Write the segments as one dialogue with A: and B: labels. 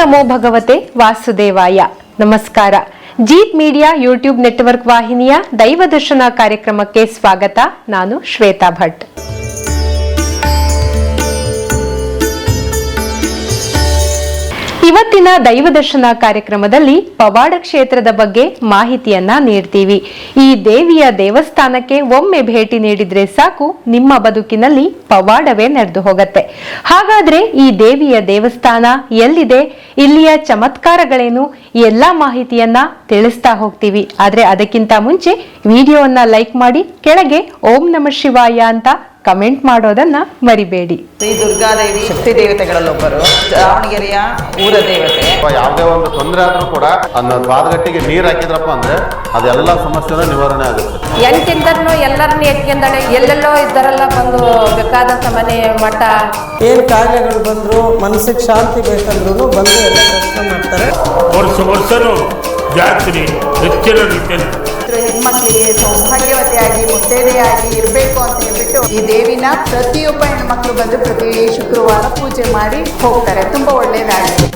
A: ನಮೋ ಭಗವತೆ ವಾಸುದೇವಾಯ. ನಮಸ್ಕಾರ. Jeet media YouTube network ವಾಹಿನಿಯ ದೈವ ದರ್ಶನ ಕಾರ್ಯಕ್ರಮಕ್ಕೆ ಸ್ವಾಗತ. ನಾನು ಶ್ವೇತಾ ಭಟ್. ಇವತ್ತಿನ ದೈವ ದರ್ಶನ ಕಾರ್ಯಕ್ರಮದಲ್ಲಿ ಪವಾಡ ಕ್ಷೇತ್ರದ ಬಗ್ಗೆ ಮಾಹಿತಿಯನ್ನ ನೀಡ್ತೀವಿ. ಈ ದೇವಿಯ ದೇವಸ್ಥಾನಕ್ಕೆ ಒಮ್ಮೆ ಭೇಟಿ ನೀಡಿದ್ರೆ ಸಾಕು, ನಿಮ್ಮ ಬದುಕಿನಲ್ಲಿ ಪವಾಡವೇ ನಡೆದು ಹೋಗತ್ತೆ. ಹಾಗಾದ್ರೆ ಈ ದೇವಿಯ ದೇವಸ್ಥಾನ ಎಲ್ಲಿದೆ? ಇಲ್ಲಿಯ ಚಮತ್ಕಾರಗಳೇನು? ಎಲ್ಲಾ ಮಾಹಿತಿಯನ್ನ ತಿಳಿಸ್ತಾ ಹೋಗ್ತೀವಿ. ಆದ್ರೆ ಅದಕ್ಕಿಂತ ಮುಂಚೆ ವಿಡಿಯೋವನ್ನ ಲೈಕ್ ಮಾಡಿ, ಕೆಳಗೆ ಓಂ ನಮ ಶಿವಾಯ ಅಂತ ಕಮೆಂಟ್ ಮಾಡೋದನ್ನ ಮರಿಬೇಡಿ.
B: ಶ್ರೀ ದುರ್ಗಾದೇವಿ ಶಕ್ತಿ ದೇವತೆಗಳಲ್ಲೊಬ್ಬರು ದಾವಣಗೆರೆಯ ಊರ ದೇವತೆ.
C: ಯಾವುದೇ ಒಂದು ತೊಂದರೆ ಆದ್ರೂ ಕೂಡ ಅದನ್ನ ಬಾದಗಟ್ಟಿಗೆ ನೀರು ಹಾಕಿದ್ರಪ್ಪ ಅಂದ್ರೆ ಅದೆಲ್ಲ ಸಮಸ್ಯೆಗಳ ನಿವಾರಣೆ ಆಗುತ್ತೆ.
D: ಎಂಟಿಂದನು ಎಲ್ಲರನ್ನ ಎತ್ಕೆಂದಳೆ ಎಲ್ಲೆಲ್ಲೋ ಇದ್ದಾರಲ್ಲ ಬಂದು ಬೇಕಾದಂತ ಮನೆ ಮಠ.
E: ಏನು ಕಾರ್ಯಗಳು ಬಂದ್ರು ಮನಸ್ಸಿಗೆ ಶಾಂತಿ ಬೇಕಂದ್ರೂ ಬಂದು ಎಲ್ಲ ಕೆಲಸ ಮಾಡ್ತಾರೆ.
F: ವರ್ಷ ವರ್ಷನೂ ಜಾತ್ರೆ ಹೆಚ್ಚಿನ ರೀತಿಯಲ್ಲಿ.
B: ಹೆಣ್ಮಕ್ಳಿಗೆ ಸೌಭಾಗ್ಯವತಿಯಾಗಿ, ಮುತ್ತೈದೆಯಾಗಿ ಇರಬೇಕು ಅಂತ ಹೇಳ್ಬಿಟ್ಟು ಈ ದೇವಿನ ಪ್ರತಿಯೊಬ್ಬ ಹೆಣ್ಮಕ್ಳು ಬಂದು ಪ್ರತಿ ಶುಕ್ರವಾರ ಪೂಜೆ ಮಾಡಿ ಹೋಗ್ತಾರೆ. ತುಂಬಾ ಒಳ್ಳೇದಾಗಿದೆ.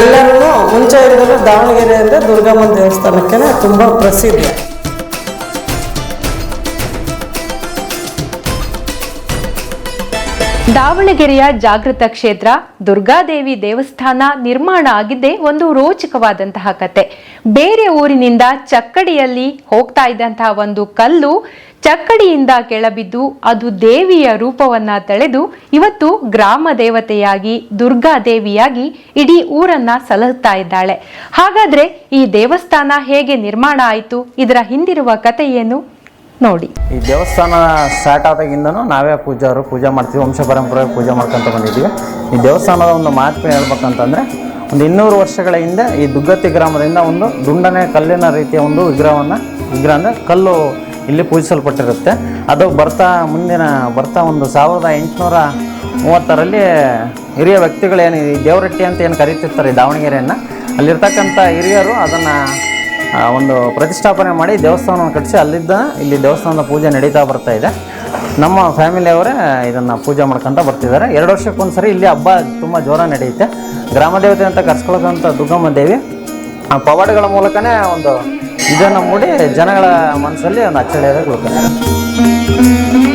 E: ಎಲ್ಲರೂ ಮುಂಚೆಯಿಂದಲೂ ದಾವಣಗೆರೆ ಅಂದರೆ ದುರ್ಗಮ್ಮನ ದೇವಸ್ಥಾನಕ್ಕೆ ತುಂಬ ಪ್ರಸಿದ್ಧ.
A: ದಾವಣಗೆರೆಯ ಜಾಗೃತ ಕ್ಷೇತ್ರ ದುರ್ಗಾದೇವಿ ದೇವಸ್ಥಾನ ನಿರ್ಮಾಣ ಆಗಿದ್ದೆ ಒಂದು ರೋಚಕವಾದಂತಹ ಕತೆ. ಬೇರೆ ಊರಿನಿಂದ ಚಕ್ಕಡಿಯಲ್ಲಿ ಹೋಗ್ತಾ ಇದ್ದಂತಹ ಒಂದು ಕಲ್ಲು ಚಕ್ಕಡಿಯಿಂದ ಕೆಳಬಿದ್ದು ಅದು ದೇವಿಯ ರೂಪವನ್ನ ತಳೆದು ಇವತ್ತು ಗ್ರಾಮ ದೇವತೆಯಾಗಿ ದುರ್ಗಾ ದೇವಿಯಾಗಿ ಇಡೀ ಊರನ್ನ ಸಲಹುತ್ತಾ ಇದ್ದಾಳೆ. ಹಾಗಾದ್ರೆ ಈ ದೇವಸ್ಥಾನ ಹೇಗೆ ನಿರ್ಮಾಣ ಆಯಿತು? ಇದರ ಹಿಂದಿರುವ ಕಥೆ ಏನು ನೋಡಿ.
G: ಈ ದೇವಸ್ಥಾನ ಸ್ಟಾರ್ಟ್ ಆದಾಗಿಂದನೂ ನಾವೇ ಪೂಜಾರು, ಪೂಜೆ ಮಾಡ್ತೀವಿ, ವಂಶ ಪರಂಪರೆ ಪೂಜೆ ಮಾಡ್ಕೊಂತ ಬಂದಿದ್ದೀವಿ. ಈ ದೇವಸ್ಥಾನದ ಒಂದು ಮಹತ್ವ ಹೇಳ್ಬೇಕಂತಂದ್ರೆ, ಒಂದು ಇನ್ನೂರು ವರ್ಷಗಳ ಹಿಂದೆ ಈ ದುಗ್ಗತ್ತಿ ಗ್ರಾಮದಿಂದ ಒಂದು ದುಂಡನೆ ಕಲ್ಲಿನ ರೀತಿಯ ಒಂದು ವಿಗ್ರಹವನ್ನು, ವಿಗ್ರಹ ಅಂದರೆ ಕಲ್ಲು ಇಲ್ಲಿ ಪೂಜಿಸಲ್ಪಟ್ಟಿರುತ್ತೆ. ಅದು ಬರ್ತಾ ಮುಂದಿನ, ಬರ್ತಾ ಒಂದು ಸಾವಿರದ ಎಂಟುನೂರ ಮೂವತ್ತರಲ್ಲಿ ಹಿರಿಯ ವ್ಯಕ್ತಿಗಳೇನು ಈ ದೇವರಟ್ಟಿ ಅಂತ ಏನು ಕರೀತಿರ್ತಾರೆ ದಾವಣಗೆರೆಯನ್ನು, ಅಲ್ಲಿರ್ತಕ್ಕಂಥ ಹಿರಿಯರು ಅದನ್ನು ಒಂದು ಪ್ರತಿಷ್ಠಾಪನೆ ಮಾಡಿ ದೇವಸ್ಥಾನವನ್ನು ಕಟ್ಟಿಸಿ ಅಲ್ಲಿದ್ದ ಇಲ್ಲಿ ದೇವಸ್ಥಾನದ ಪೂಜೆ ನಡೀತಾ ಬರ್ತಾ ಇದೆ. ನಮ್ಮ ಫ್ಯಾಮಿಲಿಯವರೇ ಇದನ್ನು ಪೂಜೆ ಮಾಡ್ಕೊಂತ ಬರ್ತಿದ್ದಾರೆ. ಎರಡು ವರ್ಷಕ್ಕೊಂದು ಸರಿ ಇಲ್ಲಿ ಹಬ್ಬ ತುಂಬ ಜೋರ ನಡೆಯುತ್ತೆ. ಗ್ರಾಮ ದೇವತೆ ಅಂತ ಕರ್ಸ್ಕೊಳ್ಳೋದಂಥ ದುರ್ಗಮ್ಮ ದೇವಿ. ಆ, ಪವಾಡಗಳ ಮೂಲಕನೇ ಒಂದು ಇದನ್ನು ಮೂಡಿ ಜನಗಳ ಮನಸ್ಸಲ್ಲಿ ಒಂದು ಅಚ್ಚಳಿಯಾಗಿ ಉಳ್ಕೊಂತಾರೆ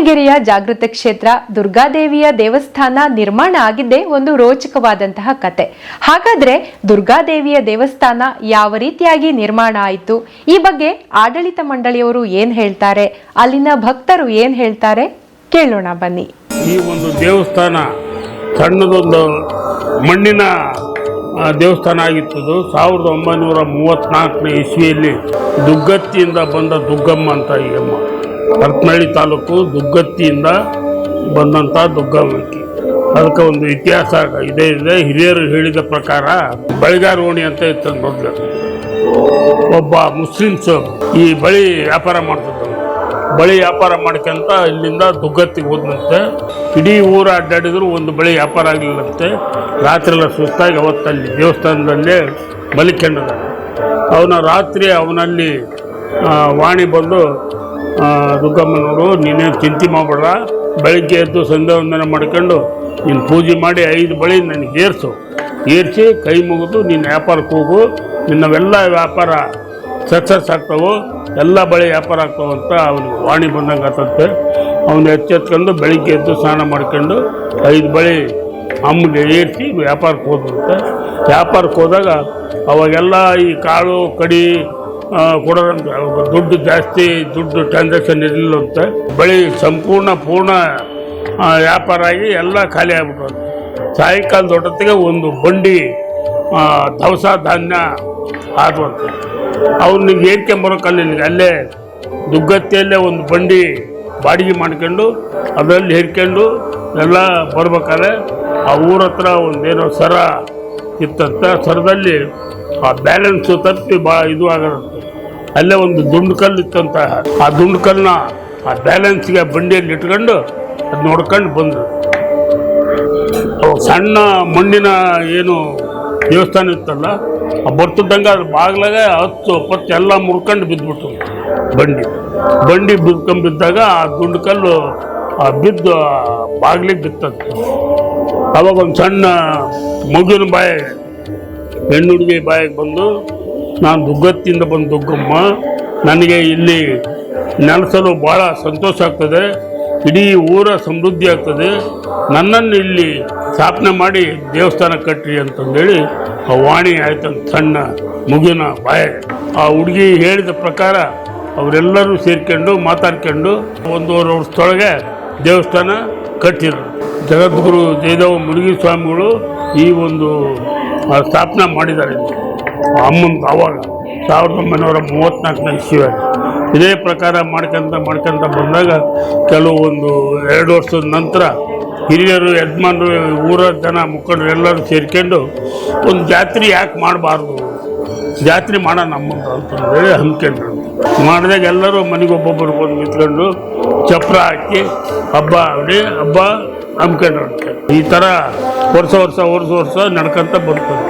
A: ದಾವಣಗೆರೆಯ ಜಾಗೃತ ಕ್ಷೇತ್ರ ದುರ್ಗಾದೇವಿಯ ದೇವಸ್ಥಾನ ನಿರ್ಮಾಣ ಆಗಿದ್ದೇ ಒಂದು ರೋಚಕವಾದಂತಹ ಕತೆ. ಹಾಗಾದ್ರೆ ದುರ್ಗಾದೇವಿಯ ದೇವಸ್ಥಾನ ಯಾವ ರೀತಿಯಾಗಿ ನಿರ್ಮಾಣ ಆಯಿತು? ಈ ಬಗ್ಗೆ ಆಡಳಿತ ಮಂಡಳಿಯವರು ಏನ್ ಹೇಳ್ತಾರೆ? ಅಲ್ಲಿನ ಭಕ್ತರು ಏನ್ ಹೇಳ್ತಾರೆ? ಕೇಳೋಣ ಬನ್ನಿ.
F: ಈ ಒಂದು ದೇವಸ್ಥಾನ ಸಣ್ಣದೊಂದು ಮಣ್ಣಿನ ದೇವಸ್ಥಾನ ಆಗಿತ್ತು ಸಾವಿರದ ಒಂಬೈನೂರ ಮೂವತ್ತ್ನಾಲ್ಕನೇ ಇಸ್ವಿಯಲ್ಲಿ ದುಗ್ಗತ್ತಿಯಿಂದ ಬಂದ ದುಗ್ಗಮ್ಮ ಅಂತ ಈ ಅಮ್ಮ. ಹರಪನಹಳ್ಳಿ ತಾಲೂಕು ದುಗ್ಗತ್ತಿಯಿಂದ ಬಂದಂಥ ದುಗ್ಗಮ್ಮಕ್ಕಿ ಅದಕ್ಕೆ ಒಂದು ಇತಿಹಾಸ ಇದೆ ಇದೆ. ಹಿರಿಯರು ಹೇಳಿದ ಪ್ರಕಾರ ಬಳಿಗಾರ ಓಣಿ ಅಂತ ಇತ್ತು ಮೊದಲು. ಒಬ್ಬ ಮುಸ್ಲಿಮ್ಸ್ ಈ ಬಳಿ ವ್ಯಾಪಾರ ಮಾಡ್ತಿದ್ದರು ಬಳಿ ವ್ಯಾಪಾರ ಮಾಡ್ಕೊಂತ ಇಲ್ಲಿಂದ ದುಗ್ಗತ್ತಿಗೆ ಹೋದಂತೆ ಇಡೀ ಊರು ಅಡ್ಡಾಡಿದ್ರು ಒಂದು ಬಳಿ ವ್ಯಾಪಾರ ಆಗಲಿಲ್ಲಂತೆ. ರಾತ್ರಿ ಎಲ್ಲ ಸುಸ್ತಾಗಿ ಅವತ್ತಲ್ಲಿ ದೇವಸ್ಥಾನದಲ್ಲೇ ಮಲಿಕೊಂಡಿದ್ದ ಅವನ ರಾತ್ರಿ ಅವನಲ್ಲಿ ವಾಣಿ ಬಂದು ಆ, ದುಗ್ಗಮ್ಮನವರು ನೀನೇನು ಚಿಂತೆ ಮಾಡಬೇಡ. ಬೆಳಗ್ಗೆ ಎದ್ದು ಸಂಧ್ಯಾ ವಂದನೆ ಮಾಡ್ಕೊಂಡು ನೀನು ಪೂಜೆ ಮಾಡಿ ಐದು ಬಳಿ ನನಗೆ ಏರಿಸು. ಏರಿಸಿ ಕೈ ಮುಗಿದು ನಿನ್ನ ವ್ಯಾಪಾರಕ್ಕೆ ಹೋಗು. ನಿನ್ನವೆಲ್ಲ ವ್ಯಾಪಾರ ಸಕ್ಸಸ್ ಆಗ್ತಾವೆ. ಎಲ್ಲ ಬಳಿ ವ್ಯಾಪಾರ ಆಗ್ತಾವೆ ಅಂತ ಅವನಿಗೆ ವಾಣಿ ಬಂದಂಗೆ ಆತಂತೆ. ಅವನು ಎಚ್ಚೆತ್ಕೊಂಡು ಬೆಳಗ್ಗೆ ಎದ್ದು ಸ್ನಾನ ಮಾಡ್ಕೊಂಡು ಐದು ಬಳಿ ಅಮ್ಮಗೆ ಏರಿಸಿ ವ್ಯಾಪಾರಕ್ಕೆ ಹೋದಂತೆ ವ್ಯಾಪಾರಕ್ಕೆ ಹೋದಾಗ ಅವಾಗೆಲ್ಲ ಈ ಕಾಳು ಕಡಿ ಕೊಡೋದಂತ ದುಡ್ಡು ಜಾಸ್ತಿ, ದುಡ್ಡು ಟ್ರಾನ್ಸಾಕ್ಷನ್ ಇರಲಿಲ್ಲ ಅಂತ ಬಳಿ ಸಂಪೂರ್ಣ ಪೂರ್ಣ ವ್ಯಾಪಾರ ಆಗಿ ಎಲ್ಲ ಖಾಲಿ ಆಗ್ಬಿಟ್ಟು ಸಾಯಂಕಾಲ ದೊಡ್ಡತ್ತಿಗೆ ಒಂದು ಬಂಡಿ ದವಸ ಧಾನ್ಯ ಅವ್ರು ನಿಂಗೆ ಏರ್ಕೊಂಬರೋಕಲ್ಲ ನಿನಗೆ ಅಲ್ಲೇ ದುಗ್ಗತ್ತಿಯಲ್ಲೇ ಒಂದು ಬಂಡಿ ಬಾಡಿಗೆ ಮಾಡ್ಕೊಂಡು ಅದರಲ್ಲಿ ಹೇರ್ಕೊಂಡು ಎಲ್ಲ ಬರ್ಬೇಕಾದ್ರೆ ಆ ಊರ ಹತ್ರ ಒಂದೇನೋ ಸರ ಇತ್ತಂತ ಸರದಲ್ಲಿ ಆ ಬ್ಯಾಲೆನ್ಸು ತಪ್ಪಿ ಭಾಳ ಇದು ಆಗಿರುತ್ತೆ ಅಲ್ಲೇ ಒಂದು ದುಂಡು ಕಲ್ಲು ಇತ್ತಂತ ಆ ದುಂಡು ಕಲ್ಲನ್ನ ಆ ಬ್ಯಾಲೆನ್ಸ್ಗೆ ಬಂಡಿಯಲ್ಲಿ ಇಟ್ಕೊಂಡು ಅದು ನೋಡ್ಕೊಂಡು ಬಂದರು. ಸಣ್ಣ ಮಣ್ಣಿನ ಏನು ದೇವಸ್ಥಾನ ಇತ್ತಲ್ಲ, ಆ ಬರ್ತಿದ್ದಂಗೆ ಅದ್ರ ಬಾಗ್ಲಾಗ ಹತ್ತು ಒಪ್ಪತ್ತು ಎಲ್ಲ ಮುರ್ಕೊಂಡು ಬಿದ್ದುಬಿಟ್ಟು ಬಂಡಿ. ಬಂಡಿ ಬಿದ್ಕೊಂಡು ಬಿದ್ದಾಗ ಆ ದುಂಡು ಕಲ್ಲು ಬಿದ್ದು ಬಾಗ್ಲಿಗೆ ಬಿತ್ತಂತೆ ಅವಾಗ ಒಂದು ಸಣ್ಣ ಮಗುವಿನ ಬಾಯಿ, ಹೆಣ್ಣು ಹುಡುಗಿ ಬಾಯಿಗೆ ಬಂದು ನಾನು ದುಗ್ಗತ್ತಿಂದ ಬಂದ ದುಗ್ಗಮ್ಮ, ನನಗೆ ಇಲ್ಲಿ ನೆಲೆಸಲು ಭಾಳ ಸಂತೋಷ ಆಗ್ತದೆ. ಇಡೀ ಊರ ಸಮೃದ್ಧಿ ಆಗ್ತದೆ. ನನ್ನನ್ನು ಇಲ್ಲಿ ಸ್ಥಾಪನೆ ಮಾಡಿ ದೇವಸ್ಥಾನ ಕಟ್ಟಿ ಅಂತಂದೇಳಿ ಆ ವಾಣಿ ಆಯ್ತಂತ ಸಣ್ಣ ಮುಗಿನ ಬಾಯ. ಆ ಹುಡುಗಿ ಹೇಳಿದ ಪ್ರಕಾರ ಅವರೆಲ್ಲರೂ ಸೇರ್ಕೊಂಡು ಮಾತಾಡ್ಕೊಂಡು ಒಂದೂವರೆ ವರ್ಷದೊಳಗೆ ದೇವಸ್ಥಾನ ಕಟ್ಟಿದ್ರು. ಜಗದ್ಗುರು ಜಯದೇವ ಮುರುಗಿ ಸ್ವಾಮಿಗಳು ಈ ಒಂದು ಸ್ಥಾಪನೆ ಮಾಡಿದ್ದಾರೆ. ಅಮ್ಮನ ಅವಾಗ ಸಾವಿರದ ಒಂಬೈನೂರ ಮೂವತ್ತ್ನಾಲ್ಕನೇ ಶಿವ ಇದೇ ಪ್ರಕಾರ ಮಾಡ್ಕೊಂತ ಮಾಡ್ಕೊಂತ ಬಂದಾಗ ಕೆಲವೊಂದು ಎರಡು ವರ್ಷದ ನಂತರ ಹಿರಿಯರು, ಯಜಮಾನರು, ಊರ ಜನ ಮುಖಂಡರು ಎಲ್ಲರೂ ಸೇರ್ಕೊಂಡು ಒಂದು ಜಾತ್ರೆ ಯಾಕೆ ಮಾಡಬಾರ್ದು? ಜಾತ್ರೆ ಮಾಡೋಣ ಅಮ್ಮನ ಅಂತಂದೇಳಿ ಹಮ್ಮಿಕೊಂಡ್ರು. ಮಾಡಿದಾಗ ಎಲ್ಲರೂ ಮನೆಗೆ ಒಬ್ಬೊಬ್ಬರು ಬಂದು ನಿಂತ್ಕೊಂಡು ಚಪ್ರ ಹಾಕಿ ಹಬ್ಬ ನೋಡಿ ಹಬ್ಬ ಹಮ್ಮಿಕೊಂಡ್ರು ಈ ಥರ ವರ್ಷ ವರ್ಷ ವರ್ಷ ವರ್ಷ ನಡ್ಕೊಂತ ಬರ್ತದೆ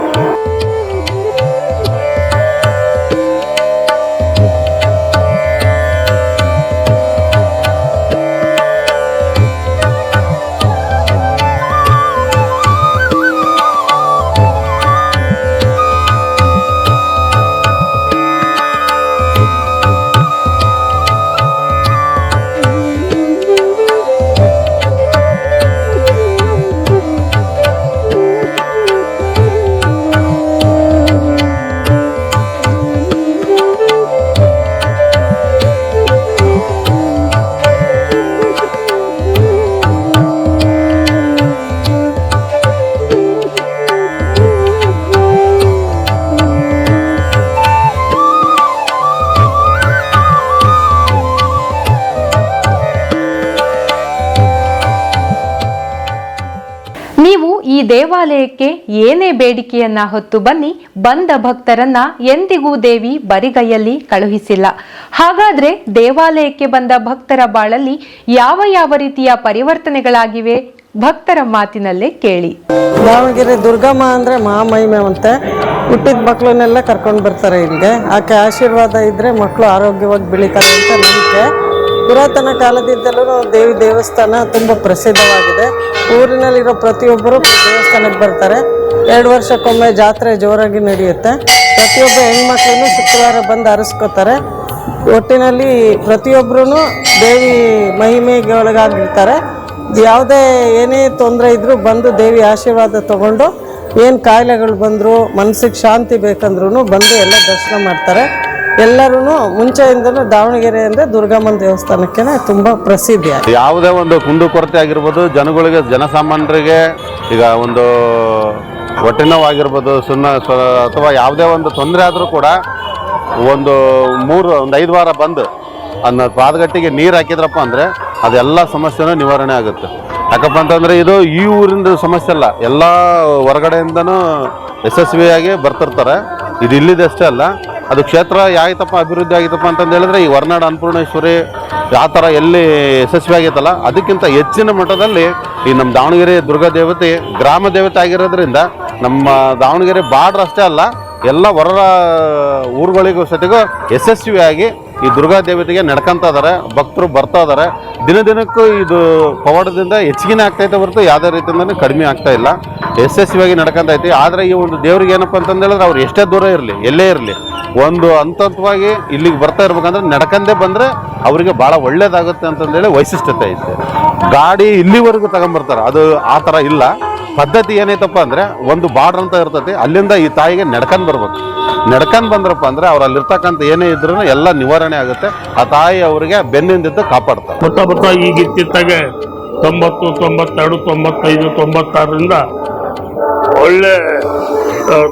A: ನೀವು ಈ ದೇವಾಲಯಕ್ಕೆ ಏನೇ ಬೇಡಿಕೆಯನ್ನ ಹೊತ್ತು ಬನ್ನಿ, ಬಂದ ಭಕ್ತರನ್ನ ಎಂದಿಗೂ ದೇವಿ ಬರಿಗೈಯಲ್ಲಿ ಕಳುಹಿಸಿಲ್ಲ. ಹಾಗಾದ್ರೆ ದೇವಾಲಯಕ್ಕೆ ಬಂದ ಭಕ್ತರ ಬಾಳಲ್ಲಿ ಯಾವ ಯಾವ ರೀತಿಯ ಪರಿವರ್ತನೆಗಳಾಗಿವೆ? ಭಕ್ತರ ಮಾತಿನಲ್ಲೇ ಕೇಳಿ.
E: ದಾವಣಗೆರೆ ದುರ್ಗಮ್ಮ ಅಂದ್ರೆ ಮಹಾಮಹಿಮೆ ಅಂತೆ. ಹುಟ್ಟಿದ ಮಕ್ಕಳನ್ನೆಲ್ಲ ಕರ್ಕೊಂಡು ಬರ್ತಾರೆ ಇಲ್ಲಿಗೆ. ಆಕೆ ಆಶೀರ್ವಾದ ಇದ್ರೆ ಮಕ್ಕಳು ಆರೋಗ್ಯವಾಗಿ ಬೆಳೀತಾರೆ ಅಂತ ನಂಬಿಕೆ. ಪುರಾತನ ಕಾಲದಿಂದಲೂ ದೇವಿ ದೇವಸ್ಥಾನ ತುಂಬ ಪ್ರಸಿದ್ಧವಾಗಿದೆ. ಊರಿನಲ್ಲಿರೋ ಪ್ರತಿಯೊಬ್ಬರು ದೇವಸ್ಥಾನಕ್ಕೆ ಬರ್ತಾರೆ. ಎರಡು ವರ್ಷಕ್ಕೊಮ್ಮೆ ಜಾತ್ರೆ ಜೋರಾಗಿ ನಡೆಯುತ್ತೆ. ಪ್ರತಿಯೊಬ್ಬ ಹೆಣ್ಮಕ್ಳನ್ನು ಶುಕ್ರವಾರ ಬಂದು ಅರಸ್ಕೋತಾರೆ. ಒಟ್ಟಿನಲ್ಲಿ ಪ್ರತಿಯೊಬ್ಬರೂ ದೇವಿ ಮಹಿಮೆಗೆ ಒಳಗಾಗಿರ್ತಾರೆ ಯಾವುದೇ ಏನೇ ತೊಂದರೆ ಇದ್ದರೂ ಬಂದು ದೇವಿ ಆಶೀರ್ವಾದ ತಗೊಂಡು ಏನು ಕಾಯಿಲೆಗಳು ಬಂದರೂ, ಮನಸ್ಸಿಗೆ ಶಾಂತಿ ಬೇಕಂದ್ರೂ ಬಂದು ಎಲ್ಲ ದರ್ಶನ ಮಾಡ್ತಾರೆ. ಎಲ್ಲರೂ ಮುಂಚೆಯಿಂದಲೂ ದಾವಣಗೆರೆ ಅಂದ್ರೆ ದುರ್ಗಮ್ಮನ ದೇವಸ್ಥಾನಕ್ಕೆ ತುಂಬ ಪ್ರಸಿದ್ಧಿ.
C: ಯಾವುದೇ ಒಂದು ಕುಂದು ಕೊರತೆ ಆಗಿರ್ಬೋದು, ಜನಗಳಿಗೆ, ಜನಸಾಮಾನ್ಯರಿಗೆ ಈಗ ಒಂದು ಹೊಟ್ಟೆ ನೋವಾಗಿರ್ಬೋದು ಸ್ವ- ಅಥವಾ ಯಾವುದೇ ಒಂದು ತೊಂದರೆ ಆದರೂ ಕೂಡ ಒಂದು ಮೂರು, ಒಂದು ಐದು ವಾರ ಬಂದು ಅನ್ನ ಪಾದಗಟ್ಟಿಗೆ ನೀರು ಹಾಕಿದ್ರಪ್ಪ ಅಂದರೆ ಅದೆಲ್ಲ ಸಮಸ್ಯೆನೂ ನಿವಾರಣೆ ಆಗುತ್ತೆ. ಯಾಕಪ್ಪ ಅಂತಂದರೆ ಇದು ಈ ಊರಿಂದ ಸಮಸ್ಯೆ ಅಲ್ಲ, ಎಲ್ಲ ಹೊರಗಡೆಯಿಂದನೂ ಯಶಸ್ವಿಯಾಗಿ ಬರ್ತಿರ್ತಾರೆ. ಇದು ಇಲ್ಲಿದಷ್ಟೇ ಅಲ್ಲ ಅದು ಕ್ಷೇತ್ರ ಯಾಗಿತ್ತಪ್ಪ, ಅಭಿವೃದ್ಧಿ ಆಗಿತ್ತಪ್ಪ ಅಂತಂದು ಹೇಳಿದ್ರೆ ಈ ಹೊರನಾಡು ಅನ್ನಪೂರ್ಣೇಶ್ವರಿ ಯಾವ ಥರ ಎಲ್ಲಿ ಯಶಸ್ವಿ ಆಗೈತಲ್ಲ ಅದಕ್ಕಿಂತ ಹೆಚ್ಚಿನ ಮಟ್ಟದಲ್ಲಿ ಈ ನಮ್ಮ ದಾವಣಗೆರೆ ದುರ್ಗಾ ದೇವತೆ ಗ್ರಾಮ ದೇವತೆ ಆಗಿರೋದ್ರಿಂದ ನಮ್ಮ ದಾವಣಗೆರೆ ಬಾರ್ಡ್ರ್ ಅಷ್ಟೇ ಅಲ್ಲ, ಎಲ್ಲ ಹೊರ ಊರುಗಳಿಗೂ ಸತಿಗೂ ಯಶಸ್ವಿಯಾಗಿ ಈ ದುರ್ಗಾ ದೇವತೆಗೆ ನಡ್ಕೊಂತ ಇದಾರೆ, ಭಕ್ತರು ಬರ್ತಾ ಇದಾರೆ. ದಿನ ದಿನಕ್ಕೂ ಇದು ಪವಾಡದಿಂದ ಹೆಚ್ಚಿಗೆನೇ ಆಗ್ತೈತೆ ಹೊರತು ಯಾವುದೇ ರೀತಿಯಿಂದ ಕಡಿಮೆ ಆಗ್ತಾ ಇಲ್ಲ. ಯಶಸ್ವಿಯಾಗಿ ಐತಿ. ಆದರೆ ಈ ಒಂದು ದೇವ್ರಿಗೆ ಏನಪ್ಪ ಅಂತಂದೇಳಿದ್ರೆ ಅವ್ರು ಎಷ್ಟೇ ದೂರ ಇರಲಿ, ಎಲ್ಲೇ ಇರಲಿ, ಒಂದು ಹಂತ ಹಂತವಾಗಿ ಇಲ್ಲಿಗೆ ಬರ್ತಾ ಇರ್ಬೇಕಂದ್ರೆ ನಡ್ಕಂದೇ ಬಂದರೆ ಅವರಿಗೆ ಭಾಳ ಒಳ್ಳೇದಾಗುತ್ತೆ ಅಂತಂದೇಳಿ ವೈಶಿಷ್ಟ್ಯತೆ ಐತೆ. ಗಾಡಿ ಇಲ್ಲಿವರೆಗೂ ತಗೊಂಬರ್ತಾರೆ. ಅದು ಆ ಥರ ಇಲ್ಲ. ಪದ್ಧತಿ ಏನೈತಪ್ಪ ಅಂದರೆ ಒಂದು ಬಾರ್ಡ್ರ್ ಅಂತ ಇರ್ತೈತಿ, ಅಲ್ಲಿಂದ ಈ ತಾಯಿಗೆ ನಡ್ಕೊಂಡು ಬರ್ಬೇಕು. ನಡ್ಕೊಂಡು ಬಂದ್ರಪ್ಪ ಅಂದರೆ ಅವ್ರು ಅಲ್ಲಿರ್ತಕ್ಕಂಥ ಏನೇ ಇದ್ರೂ ಎಲ್ಲ ನಿವಾರಣೆ ಆಗುತ್ತೆ. ಆ ತಾಯಿ ಅವರಿಗೆ ಬೆನ್ನಿಂದಿದ್ದು ಕಾಪಾಡ್ತಾರೆ.
F: ಬರ್ತಾ ಬರ್ತಾ ಈಗ ಇತ್ತಿತ್ತಾಗೆ ತೊಂಬತ್ತು, ತೊಂಬತ್ತೆರಡು, ತೊಂಬತ್ತೈದು, ತೊಂಬತ್ತಾರರಿಂದ ಒಳ್ಳೆ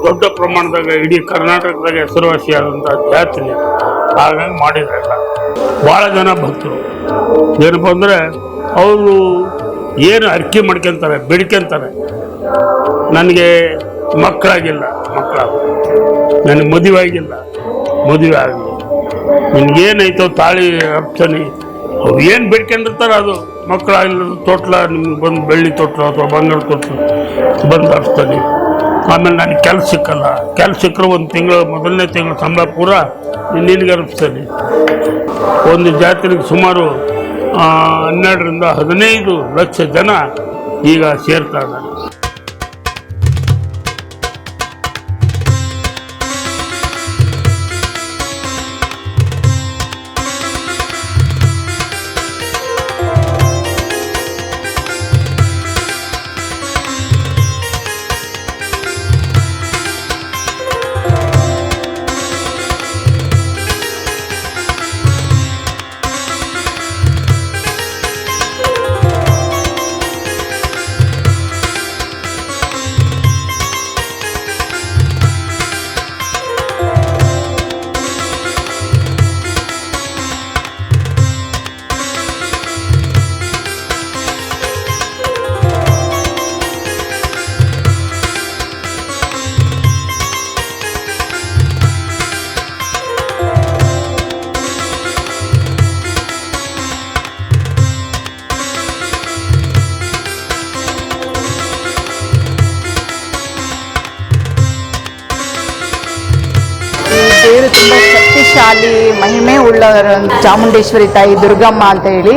F: ದೊಡ್ಡ ಪ್ರಮಾಣದಾಗ ಇಡೀ ಕರ್ನಾಟಕದಾಗ ಹೆಸರುವಾಸಿಯಾದಂಥ ಜಾತ್ರೆ ಹಾಗಾಗಿ ಮಾಡಿದ್ರಲ್ಲ ಭಾಳ ಜನ ಭಕ್ತರು. ಏನಪ್ಪ ಅಂದರೆ ಅವರು ಏನು ಅರ್ಕೆ ಮಾಡ್ಕೊಂತಾರೆ, ಬೇಡ್ಕೊಂತಾರೆ. ನನಗೆ ಮಕ್ಕಳಾಗಿಲ್ಲ ಮಕ್ಕಳು ನನಗೆ ಮದುವೆ ಆಗಿಲ್ಲ, ಮದುವೆ ಆಗಲಿ ನಿನ್ಗೇನೈತೋ ತಾಳಿ ಹಪ್ತಾನೆ ಅವ್ರು ಏನು ಬೇಡ್ಕೊಂಡಿರ್ತಾರೆ ಅದು. ಮಕ್ಕಳಾಗಿಲ್ಲ ತೊಟ್ಲ, ನಿಮ್ಗೆ ಬಂದು ಬೆಳ್ಳಿ ತೊಟ್ಲು ಅಥವಾ ಬಂಗಾರ ತೊಟ್ಲು ಬಂದು ಹಪ್ತಾನೆ ಆಮೇಲೆ ನನಗೆ ಕೆಲಸ ಸಿಕ್ಕಲ್ಲ. ಕೆಲಸ ಸಿಕ್ಕರೆ ಒಂದು ತಿಂಗಳು, ಮೊದಲನೇ ತಿಂಗಳು ಸಂಬಳ ಪೂರ ನಿನಗೆ ಅರ್ಪಿಸ್ತಾನೆ ಒಂದು ಜಾತ್ರೆಗೆ ಸುಮಾರು ಹನ್ನೆರಡರಿಂದ ಹದಿನೈದು ಲಕ್ಷ ಜನ ಈಗ ಸೇರ್ತಾ ಇದ್ದಾರೆ.
B: ದೇವರು ತುಂಬ ಶಕ್ತಿಶಾಲಿ ಮಹಿಮೆ ಉಳ್ಳವರು ಚಾಮುಂಡೇಶ್ವರಿ ತಾಯಿ ದುರ್ಗಮ್ಮ ಅಂತ ಹೇಳಿ.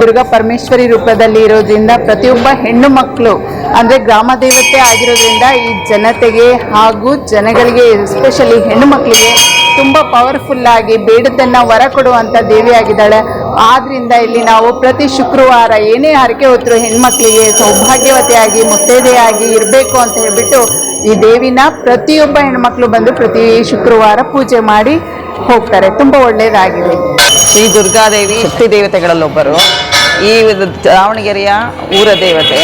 B: ದುರ್ಗಾ ಪರಮೇಶ್ವರಿ ರೂಪದಲ್ಲಿ ಇರೋದ್ರಿಂದ ಪ್ರತಿಯೊಬ್ಬ ಹೆಣ್ಣು ಮಕ್ಕಳು ಅಂದರೆ ಗ್ರಾಮ ದೇವತೆ ಆಗಿರೋದ್ರಿಂದ ಈ ಜನತೆಗೆ ಹಾಗೂ ಜನಗಳಿಗೆ ಎಸ್ಪೆಷಲಿ ಹೆಣ್ಣು ಮಕ್ಕಳಿಗೆ ತುಂಬ ಪವರ್ಫುಲ್ ಆಗಿ ಬೇಡದನ್ನ ವರ ಕೊಡುವಂಥ ದೇವಿಯಾಗಿದ್ದಾಳೆ ಆದ್ರಿಂದ ಇಲ್ಲಿ ನಾವು ಪ್ರತಿ ಶುಕ್ರವಾರ ಏನೇ ಹರಕೆ ಹೊತ್ತರೂ ಹೆಣ್ಮಕ್ಳಿಗೆ ಸೌಭಾಗ್ಯವತೆಯಾಗಿ, ಮುತ್ತೈದೆಯಾಗಿ ಇರಬೇಕು ಅಂತ ಹೇಳ್ಬಿಟ್ಟು ಈ ದೇವಿನ ಪ್ರತಿಯೊಬ್ಬ ಹೆಣ್ಮಕ್ಳು ಬಂದು ಪ್ರತಿ ಶುಕ್ರವಾರ ಪೂಜೆ ಮಾಡಿ ಹೋಗ್ತಾರೆ. ತುಂಬ ಒಳ್ಳೆಯದಾಗಿದೆ
H: ಶ್ರೀ ದುರ್ಗಾದೇವಿ ಶಕ್ತಿ ದೇವತೆಗಳಲ್ಲೊಬ್ಬರು. ಈ ದಾವಣಗೆರೆಯ ಊರ ದೇವತೆ,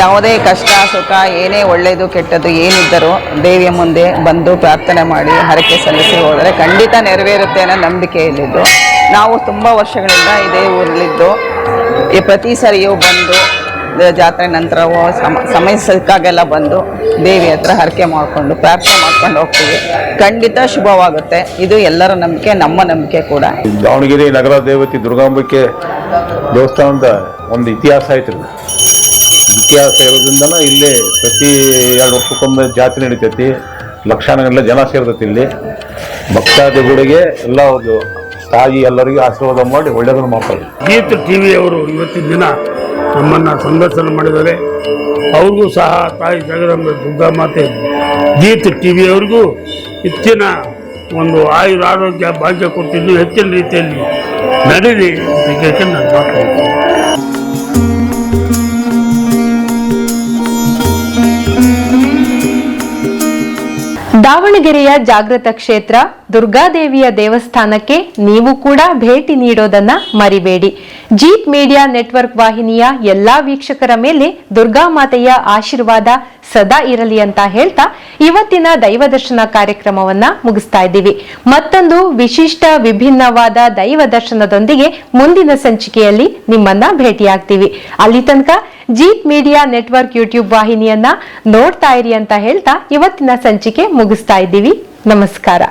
H: ಯಾವುದೇ ಕಷ್ಟ, ಸುಖ, ಏನೇ ಒಳ್ಳೆಯದು ಕೆಟ್ಟದ್ದು ಏನಿದ್ದರೂ ದೇವಿಯ ಮುಂದೆ ಬಂದು ಪ್ರಾರ್ಥನೆ ಮಾಡಿ ಹರಕೆ ಸಲ್ಲಿಸಿ ಹೋದರೆ ಖಂಡಿತ ನೆರವೇರುತ್ತೆ ಅನ್ನೋ ನಂಬಿಕೆಯಲ್ಲಿದ್ದು ನಾವು ತುಂಬ ವರ್ಷಗಳಿಂದ ಇದೇ ಊರಲ್ಲಿದ್ದು. ಈ ಪ್ರತಿ ಸರಿಯೂ ಬಂದು ಜಾತ್ರೆ ನಂತರ ಸಮ ಸಮಯ ಸಿಕ್ಕಾಗೆಲ್ಲ ಬಂದು ದೇವಿ ಹತ್ರ ಹರಕೆ ಮಾಡಿಕೊಂಡು ಪ್ರಾರ್ಥನೆ ಮಾಡ್ಕೊಂಡು ಹೋಗ್ತೀವಿ. ಖಂಡಿತ ಶುಭವಾಗುತ್ತೆ. ಇದು ಎಲ್ಲರ ನಂಬಿಕೆ ನಮ್ಮ ನಂಬಿಕೆ ಕೂಡ.
I: ದಾವಣಗೆರೆ ನಗರ ದೇವತೆ ದುರ್ಗಾಂಬಿಕೆ ದೇವಸ್ಥಾನದ ಒಂದು ಇತಿಹಾಸ ಐತ್ರಿ ಇತಿಹಾಸ ಇರೋದ್ರಿಂದನ ಇಲ್ಲಿ ಪ್ರತಿ ಎರಡು ವರ್ಷಕ್ಕೊಮ್ಮೆ ಜಾತ್ರೆ ನಡೀತೈತಿ. ಲಕ್ಷಾನುಗಟ್ಟಲೆ ಜನ ಸೇರ್ತೈತಿ ಇಲ್ಲಿ. ಭಕ್ತಾದಿಗಳಿಗೆ ಎಲ್ಲ ಒಂದು ತಾಯಿ ಎಲ್ಲರಿಗೂ ಆಶೀರ್ವಾದ ಮಾಡಿ ಒಳ್ಳೆಯದನ್ನು ಮಾಡ್ತಾರೆ.
F: ಗೀತ್ ಟಿ ವಿಯವರು ಇವತ್ತಿನ ದಿನ ನಮ್ಮನ್ನು ಸಂದರ್ಶನ ಮಾಡಿದ್ದಾರೆ ಅವ್ರಿಗೂ ಸಹ ತಾಯಿ ಜಗದಂಬೆ ದುರ್ಗಾ ಮಾತೆ ಗೀತ್ ಟಿ ವಿಯವ್ರಿಗೂ ಹೆಚ್ಚಿನ ಒಂದು ಆಯುರ ಆರೋಗ್ಯ ಭಾಗ್ಯ ಕೊಟ್ಟಿದ್ದು ಹೆಚ್ಚಿನ ರೀತಿಯಲ್ಲಿ ನಡೀಲಿ ನಾನು ಮಾತಾಡ್ತೀನಿ.
A: ದಾವಣಗೆರೆಯ ಜಾಗೃತ ಕ್ಷೇತ್ರ ದುರ್ಗಾದೇವಿಯ ದೇವಸ್ಥಾನಕ್ಕೆ ನೀವು ಕೂಡ ಭೇಟಿ ನೀಡೋದನ್ನ ಮರಿಬೇಡಿ. ಜೀತ್ ಮೀಡಿಯಾ ನೆಟ್ವರ್ಕ್ ವಾಹಿನಿಯ ಎಲ್ಲಾ ವೀಕ್ಷಕರ ಮೇಲೆ ದುರ್ಗಾ ಮಾತೆಯ ಆಶೀರ್ವಾದ ಸದಾ ಇರಲಿ ಅಂತ ಹೇಳ್ತಾ ಇವತ್ತಿನ ದೈವ ದರ್ಶನ ಕಾರ್ಯಕ್ರಮವನ್ನ ಮುಗಿಸ್ತಾ ಇದ್ದೀವಿ. ಮತ್ತೊಂದು ವಿಶಿಷ್ಟ ವಿಭಿನ್ನವಾದ ದೈವ ದರ್ಶನದೊಂದಿಗೆ ಮುಂದಿನ ಸಂಚಿಕೆಯಲ್ಲಿ ನಿಮ್ಮನ್ನ ಭೇಟಿಯಾಗ್ತೀವಿ. ಅಲ್ಲಿ ತನಕ ಜೀತ್ ಮೀಡಿಯಾ ನೆಟ್ವರ್ಕ್ ಯೂಟ್ಯೂಬ್ ವಾಹಿನಿಯನ್ನ ನೋಡ್ತಾ ಇರಿ ಅಂತ ಹೇಳ್ತಾ ಇವತ್ತಿನ ಸಂಚಿಕೆ ಮುಗಿಸ್ತಾ ಇದ್ದೀವಿ. ನಮಸ್ಕಾರ.